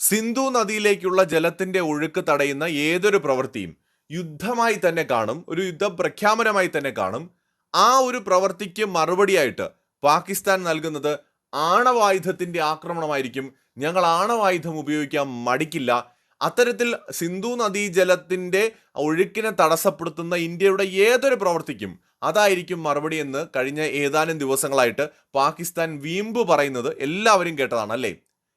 സിന്ധു നദിയിലേക്കുള്ള ജലത്തിന്റെ ഒഴുക്ക് തടയുന്ന ഏതൊരു പ്രവൃത്തിയും യുദ്ധമായി തന്നെ കാണും ഒരു യുദ്ധ പ്രഖ്യാപനമായി തന്നെ കാണും. ആ ഒരു പ്രവൃത്തിക്ക് മറുപടിയായിട്ട് പാകിസ്ഥാൻ നൽകുന്നത് ആണവായുധത്തിന്റെ ആക്രമണമായിരിക്കും. ഞങ്ങൾ ആണവായുധം ഉപയോഗിക്കാൻ മടിക്കില്ല. അത്തരത്തിൽ സിന്ധു നദീ ജലത്തിന്റെ ഒഴുക്കിനെ തടസ്സപ്പെടുത്തുന്ന ഇന്ത്യയുടെ ഏതൊരു പ്രവൃത്തിക്കും അതായിരിക്കും മറുപടി എന്ന് കഴിഞ്ഞ ഏതാനും ദിവസങ്ങളായിട്ട് പാകിസ്ഥാൻ വീമ്പ് പറയുന്നത് എല്ലാവരും കേട്ടതാണ് അല്ലേ?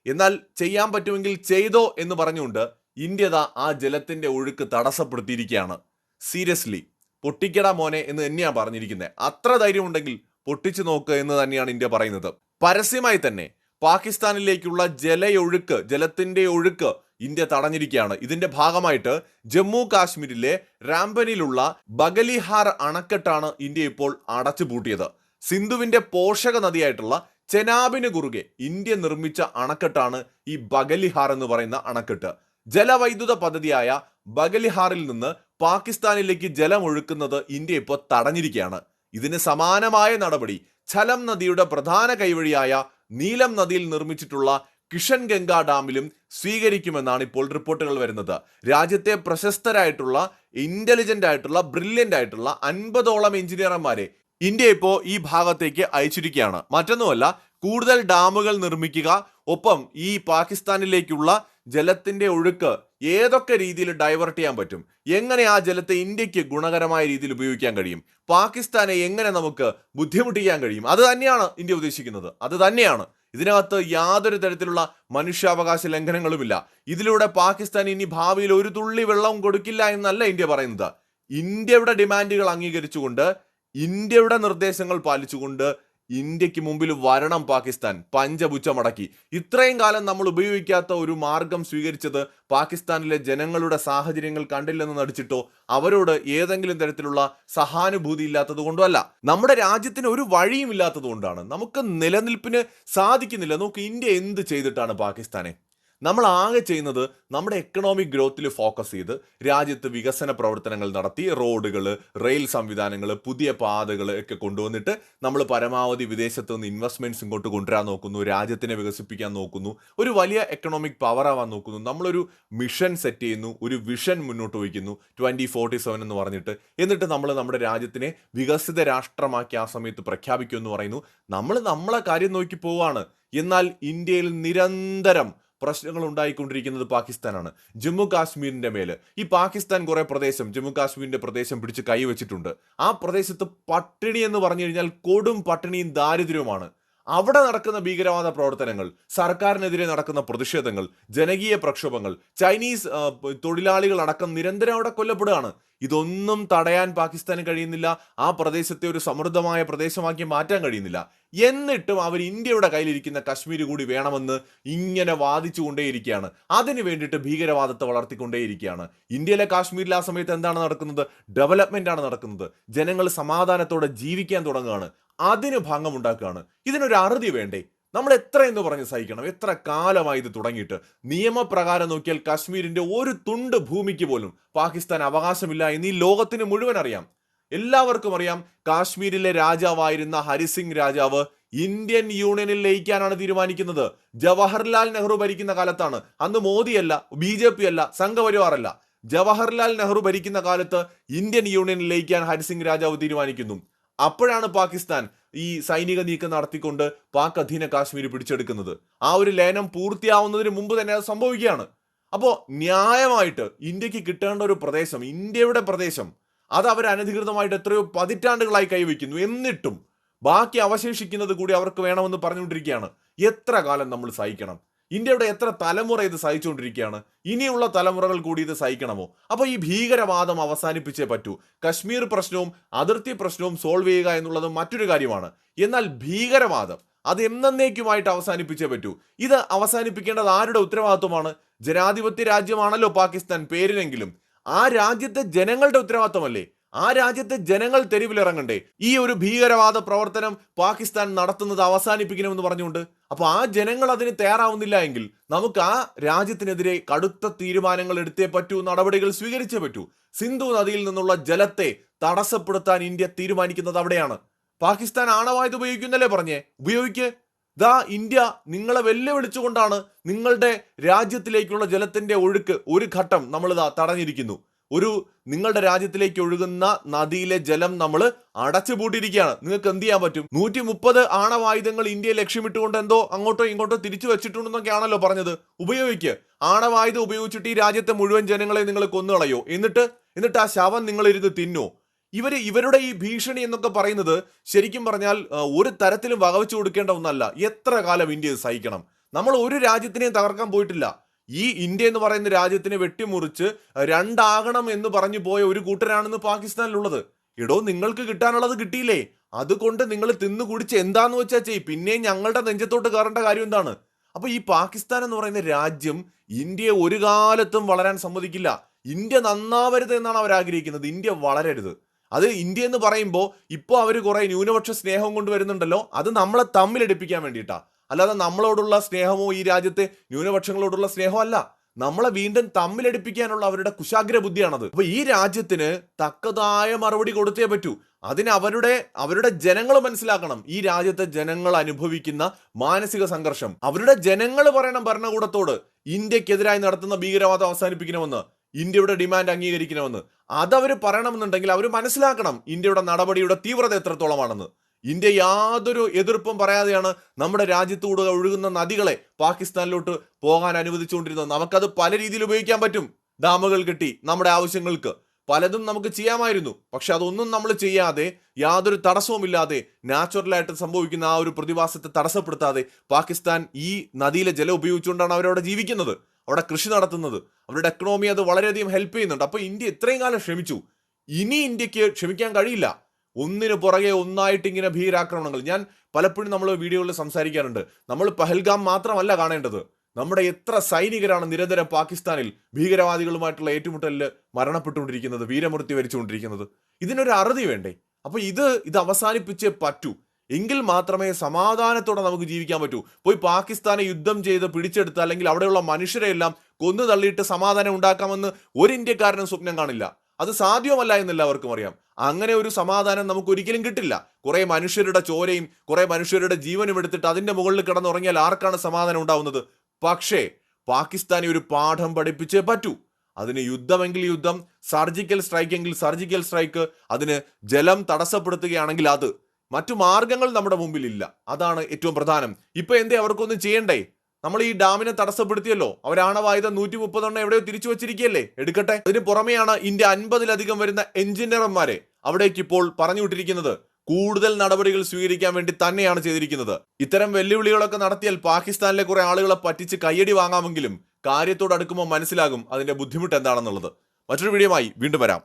എന്നാൽ ചെയ്യാൻ പറ്റുമെങ്കിൽ ചെയ്തോ എന്ന് പറഞ്ഞുകൊണ്ട് ഇന്ത്യത ആ ജലത്തിന്റെ ഒഴുക്ക് തടസ്സപ്പെടുത്തിയിരിക്കുകയാണ്. സീരിയസ്ലി പൊട്ടിക്കടാ മോനെ എന്ന് തന്നെയാണ് പറഞ്ഞിരിക്കുന്നത് അത്ര ധൈര്യമുണ്ടെങ്കിൽ പൊട്ടിച്ചു നോക്ക് എന്ന് തന്നെയാണ് ഇന്ത്യ പറയുന്നത്. പരസ്യമായി തന്നെ പാകിസ്ഥാനിലേക്കുള്ള ജലയൊഴുക്ക് ജലത്തിന്റെ ഒഴുക്ക് ഇന്ത്യ തടഞ്ഞിരിക്കുകയാണ്. ഇതിന്റെ ഭാഗമായിട്ട് ജമ്മു കാശ്മീരിലെ റാംബനിലുള്ള ബഗലിഹാർ അണക്കെട്ടാണ് ഇന്ത്യ ഇപ്പോൾ അടച്ചുപൂട്ടിയത്. സിന്ധുവിന്റെ പോഷക നദിയായിട്ടുള്ള ചെനാബിന് കുറുകെ ഇന്ത്യ നിർമ്മിച്ച അണക്കെട്ടാണ് ഈ ബഗലിഹാർ എന്ന് പറയുന്ന അണക്കെട്ട്. ജലവൈദ്യുത പദ്ധതിയായ ബഗലിഹാറിൽ നിന്ന് പാകിസ്ഥാനിലേക്ക് ജലം ഒഴുക്കുന്നത് ഇന്ത്യ ഇപ്പോൾ തടഞ്ഞിരിക്കുകയാണ്. ഇതിന് സമാനമായ നടപടി ഝലം നദിയുടെ പ്രധാന കൈവഴിയായ നീലം നദിയിൽ നിർമ്മിച്ചിട്ടുള്ള കിഷൻ ഗംഗ ഡാമിലും സ്വീകരിക്കുമെന്നാണ് ഇപ്പോൾ റിപ്പോർട്ടുകൾ വരുന്നത്. രാജ്യത്തെ പ്രശസ്തരായിട്ടുള്ള ഇന്റലിജന്റ് ആയിട്ടുള്ള ബ്രില്യന്റ് ആയിട്ടുള്ള അൻപതോളം എഞ്ചിനീയർമാരെ ഇന്ത്യ ഇപ്പോൾ ഈ ഭാഗത്തേക്ക് അയച്ചിരിക്കുകയാണ്. മറ്റൊന്നുമല്ല കൂടുതൽ ഡാമുകൾ നിർമ്മിക്കുക ഒപ്പം ഈ പാകിസ്ഥാനിലേക്കുള്ള ജലത്തിന്റെ ഒഴുക്ക് ഏതൊക്കെ രീതിയിൽ ഡൈവേർട്ട് ചെയ്യാൻ പറ്റും? എങ്ങനെ ആ ജലത്തെ ഇന്ത്യയ്ക്ക് ഗുണകരമായ രീതിയിൽ ഉപയോഗിക്കാൻ കഴിയും? പാകിസ്ഥാനെ എങ്ങനെ നമുക്ക് ബുദ്ധിമുട്ടിക്കാൻ കഴിയും? അത് തന്നെയാണ് ഇന്ത്യ ഉദ്ദേശിക്കുന്നത്. അത് തന്നെയാണ്. ഇതിനകത്ത് യാതൊരു തരത്തിലുള്ള മനുഷ്യാവകാശ ലംഘനങ്ങളുമില്ല. ഇതിലൂടെ പാകിസ്ഥാൻ ഇനി ഭാവിയിൽ ഒരു തുള്ളി വെള്ളം കൊടുക്കില്ല എന്നല്ല ഇന്ത്യ പറയുന്നത്. ഇന്ത്യയുടെ ഡിമാൻഡുകൾ അംഗീകരിച്ചുകൊണ്ട് ഇന്ത്യയുടെ നിർദ്ദേശങ്ങൾ പാലിച്ചുകൊണ്ട് ഇന്ത്യയ്ക്ക് മുമ്പിൽ വരണം പാകിസ്ഥാൻ പഞ്ചപുച്ചമടക്കി ഇത്രയും കാലം നമ്മൾ ഉപയോഗിക്കാത്ത ഒരു മാർഗം സ്വീകരിച്ചത് പാകിസ്ഥാനിലെ ജനങ്ങളുടെ സാഹചര്യങ്ങൾ കണ്ടില്ലെന്ന് നടിച്ചിട്ടോ അവരോട് ഏതെങ്കിലും തരത്തിലുള്ള സഹാനുഭൂതി ഇല്ലാത്തത് കൊണ്ടോ അല്ല നമ്മുടെ രാജ്യത്തിന് ഒരു വഴിയും ഇല്ലാത്തത് കൊണ്ടാണ്. നമുക്ക് നിലനിൽപ്പിന് സാധിക്കുന്നില്ല. നമുക്ക് ഇന്ത്യ എന്ത് ചെയ്തിട്ടാണ് പാകിസ്ഥാനെ നമ്മൾ ആകെ ചെയ്യുന്നത് നമ്മുടെ എക്കണോമിക് ഗ്രോത്തിൽ ഫോക്കസ് ചെയ്ത് രാജ്യത്ത് വികസന പ്രവർത്തനങ്ങൾ നടത്തി റോഡുകൾ റെയിൽ സംവിധാനങ്ങൾ പുതിയ പാതകൾ ഒക്കെ കൊണ്ടുവന്നിട്ട് നമ്മൾ പരമാവധി വിദേശത്ത് നിന്ന് ഇൻവെസ്റ്റ്മെന്റ്സ് ഇങ്ങോട്ട് കൊണ്ടുവരാൻ നോക്കുന്നു രാജ്യത്തിനെ വികസിപ്പിക്കാൻ നോക്കുന്നു ഒരു വലിയ എക്കണോമിക് പവർ ആവാൻ നോക്കുന്നു. നമ്മളൊരു മിഷൻ സെറ്റ് ചെയ്യുന്നു ഒരു വിഷൻ മുന്നോട്ട് വയ്ക്കുന്നു ട്വന്റി ഫോർട്ടി സെവൻ എന്ന് പറഞ്ഞിട്ട്. എന്നിട്ട് നമ്മൾ നമ്മുടെ രാജ്യത്തിനെ വികസിത രാഷ്ട്രമാക്കി ആ സമയത്ത് പ്രഖ്യാപിക്കുമെന്ന് പറയുന്നു. നമ്മൾ നമ്മളെ കാര്യം നോക്കി പോവാണ്. എന്നാൽ ഇന്ത്യയിൽ നിരന്തരം പ്രശ്നങ്ങൾ ഉണ്ടായിക്കൊണ്ടിരിക്കുന്നത് പാകിസ്ഥാനാണ്. ജമ്മു കാശ്മീരിന്റെ മേൽ. ഈ പാകിസ്ഥാൻ കുറെ പ്രദേശം ജമ്മു കാശ്മീരിന്റെ പ്രദേശം പിടിച്ച് കൈവച്ചിട്ടുണ്ട് ആ പ്രദേശത്ത് പട്ടിണി എന്ന് പറഞ്ഞു കഴിഞ്ഞാൽ കൊടും പട്ടിണിയും ദാരിദ്ര്യവുമാണ്. അവിടെ നടക്കുന്ന ഭീകരവാദ പ്രവർത്തനങ്ങൾ സർക്കാരിനെതിരെ നടക്കുന്ന പ്രതിഷേധങ്ങൾ ജനകീയ പ്രക്ഷോഭങ്ങൾ ചൈനീസ് തൊഴിലാളികൾ അടക്കം നിരന്തരം അവിടെ കൊല്ലപ്പെടുകയാണ്. ഇതൊന്നും തടയാൻ പാകിസ്ഥാന് കഴിയുന്നില്ല. ആ പ്രദേശത്തെ ഒരു സമൃദ്ധമായ പ്രദേശമാക്കി മാറ്റാൻ കഴിയുന്നില്ല. എന്നിട്ടും അവർ ഇന്ത്യയുടെ കയ്യിലിരിക്കുന്ന കശ്മീർ കൂടി വേണമെന്ന് ഇങ്ങനെ വാദിച്ചുകൊണ്ടേയിരിക്കുകയാണ്. അതിനു വേണ്ടിയിട്ട് ഭീകരവാദത്തെ വളർത്തിക്കൊണ്ടേയിരിക്കുകയാണ്. ഇന്ത്യയിലെ കാശ്മീരിൽ ആ സമയത്ത് എന്താണ് നടക്കുന്നത്? ഡെവലപ്മെന്റ് ആണ് നടക്കുന്നത്. ജനങ്ങൾ സമാധാനത്തോടെ ജീവിക്കാൻ തുടങ്ങുകയാണ്. അതിന് ഭംഗമുണ്ടാക്കുകയാണ്. ഇതിനൊരു അറുതി വേണ്ടേ? നമ്മൾ എത്ര എന്ന് പറഞ്ഞ് സഹിക്കണം. എത്ര കാലമായി ഇത് തുടങ്ങിയിട്ട്. നിയമപ്രകാരം നോക്കിയാൽ കാശ്മീരിന്റെ ഒരു തുണ്ട് ഭൂമിക്ക് പോലും പാകിസ്ഥാൻ അവകാശമില്ല എന്ന് ഈ ലോകത്തിന് മുഴുവൻ അറിയാം. എല്ലാവർക്കും അറിയാം കാശ്മീരിലെ രാജാവായിരുന്ന ഹരിസിംഗ് രാജാവ് ഇന്ത്യൻ യൂണിയനിൽ ലയിക്കാനാണ് തീരുമാനിക്കുന്നത്. ജവഹർലാൽ നെഹ്റു ഭരിക്കുന്ന കാലത്താണ്. അന്ന് മോദിയല്ല ബി ജെ പി അല്ല സംഘപരിവാറല്ല. ജവഹർലാൽ നെഹ്റു ഭരിക്കുന്ന കാലത്ത് ഇന്ത്യൻ യൂണിയനിൽ ലയിക്കാൻ ഹരിസിംഗ് രാജാവ് തീരുമാനിക്കുന്നു. അപ്പോഴാണ് പാകിസ്ഥാൻ ഈ സൈനിക നീക്കം നടത്തിക്കൊണ്ട് പാക് അധീന കാശ്മീർ പിടിച്ചെടുക്കുന്നത്. ആ ഒരു ലയനം പൂർത്തിയാവുന്നതിന് മുമ്പ് തന്നെ അത് സംഭവിക്കുകയാണ്. അപ്പോൾ ന്യായമായിട്ട് ഇന്ത്യയ്ക്ക് കിട്ടേണ്ട ഒരു പ്രദേശം ഇന്ത്യയുടെ പ്രദേശം അത് അവർ അനധികൃതമായിട്ട് എത്രയോ പതിറ്റാണ്ടുകളായി കൈവയ്ക്കുന്നു. എന്നിട്ടും ബാക്കി അവശേഷിക്കുന്നത് കൂടി അവർക്ക് വേണമെന്ന് പറഞ്ഞുകൊണ്ടിരിക്കുകയാണ്. എത്ര കാലം നമ്മൾ സഹിക്കണം? ഇന്ത്യയുടെ എത്ര തലമുറ ഇത് സഹിച്ചുകൊണ്ടിരിക്കുകയാണ്? ഇനിയുള്ള തലമുറകൾ കൂടി ഇത് സഹിക്കണമോ? അപ്പോൾ ഈ ഭീകരവാദം അവസാനിപ്പിച്ചേ പറ്റൂ. കശ്മീർ പ്രശ്നവും അതിർത്തി പ്രശ്നവും സോൾവ് ചെയ്യുക എന്നുള്ളത് മറ്റൊരു കാര്യമാണ്. എന്നാൽ ഭീകരവാദം അത് എന്നേക്കുമായിട്ട് അവസാനിപ്പിച്ചേ പറ്റൂ. ഇത് അവസാനിപ്പിക്കേണ്ടത് ആരുടെ ഉത്തരവാദിത്വമാണ്? ജനാധിപത്യ രാജ്യമാണല്ലോ പാകിസ്ഥാൻ പേരിലെങ്കിലും. ആ രാജ്യത്തെ ജനങ്ങളുടെ ഉത്തരവാദിത്തമല്ലേ ആ രാജ്യത്തെ ജനങ്ങൾ തെരുവിലിറങ്ങണ്ടേ? ഈ ഒരു ഭീകരവാദ പ്രവർത്തനം പാകിസ്ഥാൻ നടത്തുന്നത് അവസാനിപ്പിക്കണമെന്ന് പറഞ്ഞുകൊണ്ട്. അപ്പോൾ ആ ജനങ്ങൾ അതിന് തയ്യാറാവുന്നില്ല എങ്കിൽ നമുക്ക് ആ രാജ്യത്തിനെതിരെ കടുത്ത തീരുമാനങ്ങൾ എടുത്തേ പറ്റൂ നടപടികൾ സ്വീകരിച്ചേ പറ്റൂ. സിന്ധു നദിയിൽ നിന്നുള്ള ജലത്തെ തടസ്സപ്പെടുത്താൻ ഇന്ത്യ തീരുമാനിക്കുന്നത് അവിടെയാണ്. പാകിസ്ഥാൻ ആണവായത് ഉപയോഗിക്കുന്നല്ലേ പറഞ്ഞേ? ഉപയോഗിക്ക്. ദാ ഇന്ത്യ നിങ്ങളെ വെല്ലുവിളിച്ചുകൊണ്ടാണ് നിങ്ങളുടെ രാജ്യത്തിലേക്കുള്ള ജലത്തിന്റെ ഒഴുക്ക് ഒരു ഘട്ടം നമ്മൾ ഇതാ തടഞ്ഞിരിക്കുന്നു. ഒരു നിങ്ങളുടെ രാജ്യത്തിലേക്ക് ഒഴുകുന്ന നദിയിലെ ജലം നമ്മൾ അടച്ചുപൂട്ടിയിരിക്കുകയാണ്. നിങ്ങൾക്ക് എന്ത് ചെയ്യാൻ പറ്റും? നൂറ്റി മുപ്പത് ആണവായുധങ്ങൾ ഇന്ത്യയെ ലക്ഷ്യമിട്ടുകൊണ്ട് എന്തോ അങ്ങോട്ടോ ഇങ്ങോട്ടോ തിരിച്ചു വെച്ചിട്ടുണ്ടെന്നൊക്കെയാണല്ലോ പറഞ്ഞത്. ഉപയോഗിക്ക്. ആണവായുധം ഉപയോഗിച്ചിട്ട് ഈ രാജ്യത്തെ മുഴുവൻ ജനങ്ങളെ നിങ്ങൾ കൊന്നുകളയോ? എന്നിട്ട് എന്നിട്ട് ആ ശവം നിങ്ങളിരുന്ന് തിന്നോ? ഇവർ ഇവരുടെ ഈ ഭീഷണി എന്നൊക്കെ പറയുന്നത് ശരിക്കും പറഞ്ഞാൽ ഒരു തരത്തിലും വകവെച്ചു കൊടുക്കേണ്ട ഒന്നല്ല. എത്ര കാലം ഇന്ത്യ സഹിക്കണം? നമ്മൾ ഒരു രാജ്യത്തിനെയും തകർക്കാൻ പോയിട്ടില്ല. ഈ ഇന്ത്യ എന്ന് പറയുന്ന രാജ്യത്തിനെ വെട്ടിമുറിച്ച് രണ്ടാകണം എന്ന് പറഞ്ഞു പോയ ഒരു കൂട്ടരാണെന്ന് പാകിസ്ഥാനിലുള്ളത്. എടോ നിങ്ങൾക്ക് കിട്ടാനുള്ളത് കിട്ടിയില്ലേ? അതുകൊണ്ട് നിങ്ങൾ തിന്നു കുടിച്ച് എന്താന്ന് വെച്ചാൽ ചെയ് പിന്നെയും ഞങ്ങളുടെ നെഞ്ചത്തോട്ട് കയറേണ്ട കാര്യം എന്താണ്? അപ്പൊ ഈ പാകിസ്ഥാൻ എന്ന് പറയുന്ന രാജ്യം ഇന്ത്യയെ ഒരു കാലത്തും വളരാൻ സമ്മതിക്കില്ല. ഇന്ത്യ നന്നാവരുത് എന്നാണ് അവർ ആഗ്രഹിക്കുന്നത്. ഇന്ത്യ വളരരുത്. അത് ഇന്ത്യ എന്ന് പറയുമ്പോൾ ഇപ്പോൾ അവർ കുറേ ന്യൂനപക്ഷ സ്നേഹം കൊണ്ട് വരുന്നുണ്ടല്ലോ അത് നമ്മളെ തമ്മിലടിപ്പിക്കാൻ വേണ്ടിയിട്ടാ. അല്ലാതെ നമ്മളോടുള്ള സ്നേഹമോ ഈ രാജ്യത്തെ ന്യൂനപക്ഷങ്ങളോടുള്ള സ്നേഹമോ അല്ല. നമ്മളെ വീണ്ടും തമ്മിലടിപ്പിക്കാനുള്ള അവരുടെ കുശാഗ്ര ബുദ്ധിയാണത്. അപ്പൊ ഈ രാജ്യത്തിന് തക്കതായ മറുപടി കൊടുത്തേ പറ്റൂ. അതിന് അവരുടെ അവരുടെ ജനങ്ങൾ മനസ്സിലാക്കണം. ഈ രാജ്യത്തെ ജനങ്ങൾ അനുഭവിക്കുന്ന മാനസിക സംഘർഷം. അവരുടെ ജനങ്ങൾ പറയണം ഭരണകൂടത്തോട്. ഇന്ത്യക്കെതിരായി നടത്തുന്ന ഭീകരവാദം അവസാനിപ്പിക്കണമെന്ന്. ഇന്ത്യയുടെ ഡിമാൻഡ് അംഗീകരിക്കണമെന്ന്. അതവർ പറയണമെന്നുണ്ടെങ്കിൽ അവർ മനസ്സിലാക്കണം ഇന്ത്യയുടെ നടപടിയുടെ തീവ്രത എത്രത്തോളമാണെന്ന്. ഇന്ത്യ യാതൊരു എതിർപ്പും പറയാതെയാണ് നമ്മുടെ രാജ്യത്തൂടെ ഒഴുകുന്ന നദികളെ പാകിസ്ഥാനിലോട്ട് പോകാൻ അനുവദിച്ചുകൊണ്ടിരുന്നത്. നമുക്കത് പല രീതിയിൽ ഉപയോഗിക്കാൻ പറ്റും. ഡാമുകൾ കെട്ടി നമ്മുടെ ആവശ്യങ്ങൾക്ക്. പലതും നമുക്ക് ചെയ്യാമായിരുന്നു. പക്ഷെ അതൊന്നും നമ്മൾ ചെയ്യാതെ യാതൊരു തടസ്സവുമില്ലാതെ നാച്ചുറലായിട്ട് സംഭവിക്കുന്ന ആ ഒരു പ്രതിഭാസത്തെ തടസ്സപ്പെടുത്താതെ പാകിസ്ഥാൻ ഈ നദിയിലെ ജലം ഉപയോഗിച്ചുകൊണ്ടാണ് അവരവിടെ ജീവിക്കുന്നത്. അവിടെ കൃഷി നടത്തുന്നത്. അവരുടെ എക്കണോമി അത് വളരെയധികം ഹെൽപ്പ് ചെയ്യുന്നുണ്ട്. അപ്പോൾ ഇന്ത്യ ഇത്രയും കാലം ക്ഷമിച്ചു. ഇനി ഇന്ത്യയ്ക്ക് ക്ഷമിക്കാൻ കഴിയില്ല. ഒന്നിനു പുറകെ ഒന്നായിട്ട് ഇങ്ങനെ ഭീരാക്രമണങ്ങൾ ഞാൻ പലപ്പോഴും നമ്മൾ വീഡിയോകളിൽ സംസാരിക്കാറുണ്ട്. നമ്മൾ പഹൽഗാം മാത്രമല്ല കാണേണ്ടത്. നമ്മുടെ എത്ര സൈനികരാണ് നിരന്തരം പാകിസ്ഥാനിൽ ഭീകരവാദികളുമായിട്ടുള്ള ഏറ്റുമുട്ടലിൽ മരണപ്പെട്ടുകൊണ്ടിരിക്കുന്നത് വീരമൃത്യു വരിച്ചുകൊണ്ടിരിക്കുന്നത്? ഇതിനൊരു അറുതി വേണ്ടേ? അപ്പൊ ഇത് ഇത് അവസാനിപ്പിച്ചേ പറ്റൂ. എങ്കിൽ മാത്രമേ സമാധാനത്തോടെ നമുക്ക് ജീവിക്കാൻ പറ്റൂ. പോയി പാകിസ്ഥാനെ യുദ്ധം ചെയ്ത് പിടിച്ചെടുത്ത് അല്ലെങ്കിൽ അവിടെയുള്ള മനുഷ്യരെ എല്ലാം കൊന്നു തള്ളിയിട്ട് സമാധാനം ഉണ്ടാക്കാമെന്ന് ഒരു ഇന്ത്യക്കാരനും സ്വപ്നം കാണില്ല. അത് സാധ്യമല്ല എന്ന് എല്ലാവർക്കും അറിയാം. അങ്ങനെ ഒരു സമാധാനം നമുക്ക് ഒരിക്കലും കിട്ടില്ല. കുറെ മനുഷ്യരുടെ ചോരയും കുറെ മനുഷ്യരുടെ ജീവനും എടുത്തിട്ട് അതിന്റെ മുകളിൽ കിടന്നുറങ്ങിയാൽ ആർക്കാണ് സമാധാനം ഉണ്ടാവുന്നത്? പക്ഷേ പാകിസ്ഥാനെ ഒരു പാഠം പഠിപ്പിച്ചേ പറ്റൂ. അതിന് യുദ്ധമെങ്കിൽ യുദ്ധം സർജിക്കൽ സ്ട്രൈക്ക് എങ്കിൽ സർജിക്കൽ സ്ട്രൈക്ക് അതിന് ജലം തടസ്സപ്പെടുത്തുകയാണെങ്കിൽ അത്. മറ്റു മാർഗങ്ങൾ നമ്മുടെ മുമ്പിൽ ഇല്ല അതാണ് ഏറ്റവും പ്രധാനം. ഇപ്പൊ എന്തേ അവർക്കൊന്നും ചെയ്യണ്ടേ? നമ്മൾ ഈ ഡാമിനെ തടസ്സപ്പെടുത്തിയല്ലോ. അവരാണവായുധം നൂറ്റി മുപ്പതെണ്ണം എവിടെയോ തിരിച്ചു വച്ചിരിക്കുകയല്ലേ? എടുക്കട്ടെ. അതിന് പുറമെയാണ് ഇന്ത്യ അൻപതിലധികം വരുന്ന എഞ്ചിനീയർമാരെ അവിടേക്ക് ഇപ്പോൾ പറഞ്ഞു വിട്ടിരിക്കുന്നത് കൂടുതൽ നടപടികൾ സ്വീകരിക്കാൻ വേണ്ടി തന്നെയാണ് ചെയ്തിരിക്കുന്നത്. ഇത്തരം വെല്ലുവിളികളൊക്കെ നടത്തിയാൽ പാകിസ്ഥാനിലെ കുറെ ആളുകളെ പറ്റിച്ച് കയ്യടി വാങ്ങാമെങ്കിലും കാര്യത്തോട് അടുക്കുമ്പോൾ മനസ്സിലാകും അതിന്റെ ബുദ്ധിമുട്ട് എന്താണെന്നുള്ളത്. മറ്റൊരു വീഡിയോമായി വീണ്ടും വരാം.